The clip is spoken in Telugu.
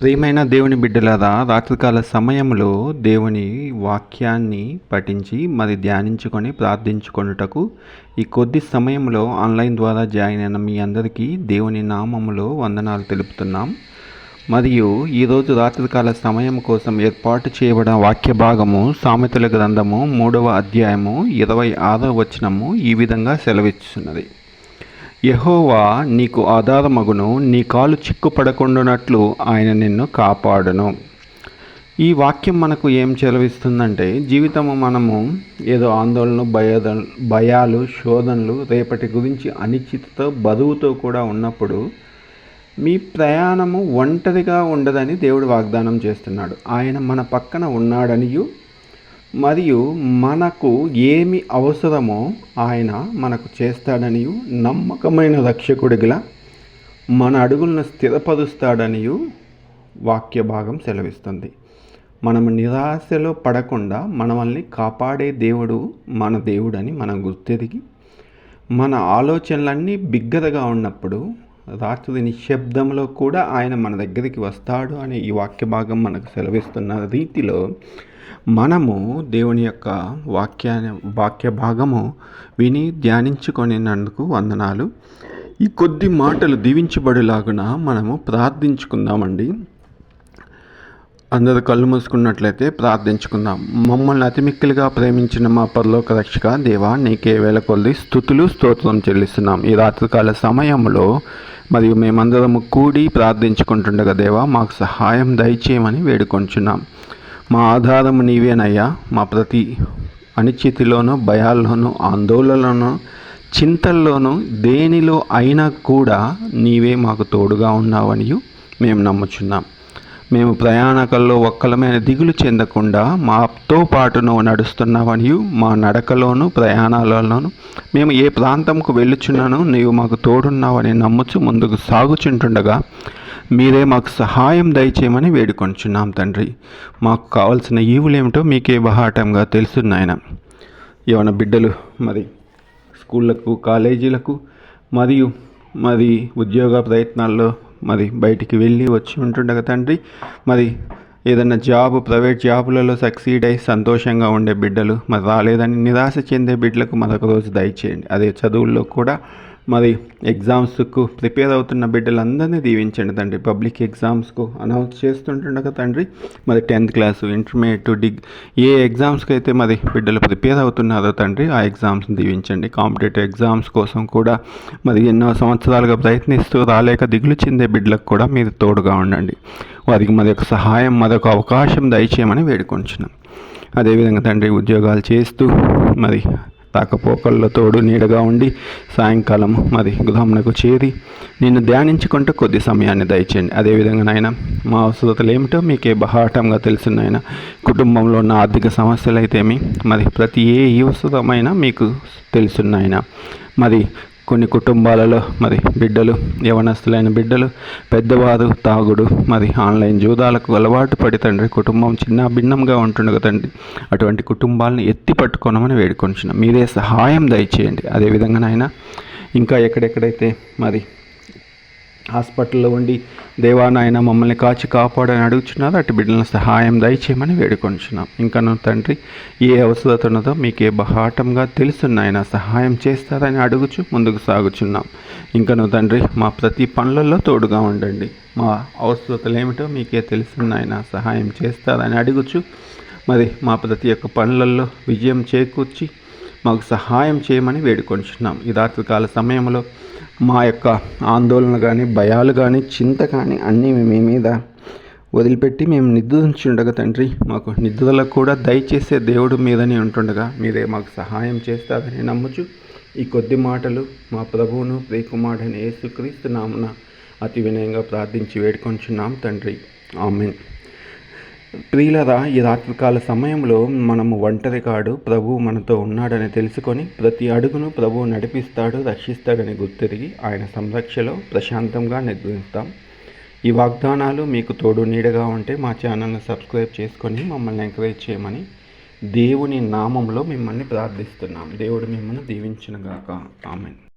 ప్రియమైన దేవుని బిడ్డలారా రాత్రికాల సమయంలో దేవుని వాక్యాన్ని పఠించి మరి ధ్యానించుకొని ప్రార్థించుకొనుటకు ఈ కొద్ది సమయంలో ఆన్లైన్ ద్వారా జాయిన్ అయిన మీ అందరికీ దేవుని నామములో వందనాలు తెలుపుతున్నాం. మరియు ఈరోజు రాత్రికాల సమయం కోసం ఏర్పాటు చేయబడిన వాక్య భాగము సామెతల గ్రంథము మూడవ అధ్యాయము ఇరవై ఆరవ వచనము ఈ విధంగా సెలవిస్తున్నది యహోవా నీకు ఆధారమగును నీ కాలు చిక్కుపడకుండానట్లు ఆయన నిన్ను కాపాడును. ఈ వాక్యం మనకు ఏం చెలవిస్తుందంటే జీవితము మనము ఏదో ఆందోళన భయోద భయాలు శోధనలు రేపటి గురించి అనిశ్చితతో బరువుతో కూడా ఉన్నప్పుడు మీ ప్రయాణము ఒంటరిగా ఉండదని దేవుడు వాగ్దానం చేస్తున్నాడు. ఆయన మన పక్కన ఉన్నాడనియు మరియు మనకు ఏమి అవసరమో ఆయన మనకు చేస్తాడనియు నమ్మకమైన రక్షకుడిగిలా మన అడుగులను స్థిరపరుస్తాడనియు వాక్య భాగం సెలవిస్తుంది. మనం నిరాశలో పడకుండా మనల్ని కాపాడే దేవుడు మన దేవుడని మనం గుర్తెరిగి మన ఆలోచనలన్నీ బిగ్గరగా ఉన్నప్పుడు రాత్రి నిశ్శబ్దంలో కూడా ఆయన మన దగ్గరికి వస్తాడు అనే ఈ వాక్య భాగం మనకు సెలవిస్తున్న రీతిలో మనము దేవుని యొక్క వాక్యాన్ని వాక్య భాగము విని ధ్యానించుకొనినందుకు వందనాలు. ఈ కొద్ది మాటలు దీవించబడిలాగున మనము ప్రార్థించుకుందామండి. అందరు కళ్ళు మూసుకున్నట్లయితే ప్రార్థించుకుందాం. మమ్మల్ని అతిమిక్కిలుగా ప్రేమించిన మా పరలోక రక్షక దేవా నీకే వేల కొద్ది స్థుతులు స్తోత్రం చెల్లిస్తున్నాం. ఈ రాత్రికాల సమయంలో మరియు మేమందరము కూడి ప్రార్థించుకుంటుండగా దేవా మాకు సహాయం దయచేయమని వేడుకొంచున్నాం. మా ఆధారం నీవేనయ్యా మా ప్రతి అనిశ్చితిలోనూ భయాల్లోనూ ఆందోళనలోనూ చింతల్లోనూ దేనిలో అయినా కూడా నీవే మాకు తోడుగా ఉన్నావని మేము నమ్ముచున్నాం. మేము ప్రయాణకల్లో ఒక్కలమైన దిగులు చెందకుండా మాతో పాటు నువ్వు మా నడకలోను ప్రయాణాలలోను మేము ఏ ప్రాంతంకు వెళ్ళుచున్నానో నీవు మాకు తోడున్నావని నమ్ముచు ముందుకు సాగుచుంటుండగా మీరే మాకు సహాయం దయచేయమని వేడుకొంచున్నాం తండ్రి. మాకు కావాల్సిన ఈవులేమిటో మీకే బహాటంగా తెలుసున్నాయన ఏమైనా బిడ్డలు మరి స్కూళ్ళకు కాలేజీలకు మరియు మరి ఉద్యోగ ప్రయత్నాల్లో మరి బయటికి వెళ్ళి వచ్చి ఉంటుండగా తండ్రి మరి ఏదైనా జాబ్ ప్రైవేట్ జాబులలో సక్సీడ్ అయి సంతోషంగా ఉండే బిడ్డలు మరి రాలేదని నిరాశ చెందే బిడ్డలకు మరొక రోజు దయచేయండి. అదే చదువుల్లో కూడా మరి ఎగ్జామ్స్కు ప్రిపేర్ అవుతున్న బిడ్డలందరినీ దీవించండి తండ్రి. పబ్లిక్ ఎగ్జామ్స్కు అనౌన్స్ చేస్తుంటుండగా తండ్రి మరి టెన్త్ క్లాసు ఇంటర్మీడియట్ డిగ్ ఏ ఎగ్జామ్స్కి అయితే మరి బిడ్డలు ప్రిపేర్ అవుతున్నారో తండ్రి ఆ ఎగ్జామ్స్ని దీవించండి. కాంపిటేటివ్ ఎగ్జామ్స్ కోసం కూడా మరి ఎన్నో సంవత్సరాలుగా ప్రయత్నిస్తూ రాలేక దిగులు చెందే బిడ్డలకు కూడా మీరు తోడుగా ఉండండి. వారికి మరి ఒక సహాయం మరొక అవకాశం దయచేయమని వేడుకొంచున్నాం. అదేవిధంగా తండ్రి ఉద్యోగాలు చేస్తూ మరి తాకపోకల్లో తోడు నీడగా ఉండి సాయంకాలం మరి గృహమునకు చేరి నిన్ను ధ్యానించుకుంటూ కొద్ది సమయాన్ని దయచేయండి. అదేవిధంగా నాయన మా అవసరతలు ఏమిటో మీకే బహాటంగా తెలిసిన నాయన. కుటుంబంలో ఉన్న ఆర్థిక సమస్యలు అయితేమి మరి ప్రతి ఏ అవసరమైనా మీకు తెలుసున్నాయన మరి కొన్ని కుటుంబాలలో మరి బిడ్డలు యవనస్తులైన బిడ్డలు పెద్దవారు తాగుడు మరి ఆన్లైన్ జూదాలకు అలవాటు పడి తండ్రి కుటుంబం చిన్న భిన్నంగా ఉంటుండగా తండ్రి అటువంటి కుటుంబాలను ఎత్తి పట్టుకోనమని వేడుకొంచున్నాం మీరే సహాయం దయచేయండి. అదేవిధంగా నాయన ఇంకా ఎక్కడెక్కడైతే మరి హాస్పిటల్లో ఉండి దేవా నాయన మమ్మల్ని కాచి కాపాడని అడుగుచున్నారు అటు బిడ్డలను సహాయం దయచేయమని వేడుకొంచున్నాం. ఇంకా తండ్రి ఏ అవసరత ఉన్నదో మీకే బహాటంగా తెలుసున్నాయన సహాయం చేస్తారని అడుగుచు ముందుకు సాగుచున్నాం. ఇంకను తండ్రి మా ప్రతి పనులలో తోడుగా ఉండండి. మా అవసరతలు ఏమిటో మీకే తెలుసున్నాయన సహాయం చేస్తారని అడుగుచు. మరి మా ప్రతి ఒక్క పనులలో విజయం చేకూర్చి మాకు సహాయం చేయమని వేడుకొంచున్నాం. ఈ రాత్రికాల సమయంలో మా యొక్క ఆందోళన కానీ భయాలు కానీ చింత కానీ అన్నీ మీ మీద వదిలిపెట్టి మేము నిద్రించుండగా తండ్రి. మాకు నిద్రలో కూడా దయచేసే దేవుడు మీదని ఉంటుండగా మీరే మాకు సహాయం చేస్తారని నమ్ముచు ఈ కొద్ది మాటలు మా ప్రభువును ప్రియకుమారుడని యేసుక్రీస్తు నామున అతి వినయంగా ప్రార్థించి వేడుకొంచున్నాం తండ్రి. ఆమెన్. ప్రియులరా ఈ రాత్రికాల సమయంలో మనము ఒంటరి కాడు ప్రభువు మనతో ఉన్నాడని తెలుసుకొని ప్రతి అడుగును ప్రభువు నడిపిస్తాడు రక్షిస్తాడని గుర్తిరిగి ఆయన సంరక్షలో ప్రశాంతంగా నిర్వహిస్తాం. ఈ వాగ్దానాలు మీకు తోడు నీడగా ఉంటే మా ఛానల్ని సబ్స్క్రైబ్ చేసుకొని మమ్మల్ని ఎంకరేజ్ చేయమని దేవుని నామంలో మిమ్మల్ని ప్రార్థిస్తున్నాం. దేవుడు మిమ్మల్ని దీవించినగాక. ఆమెన్.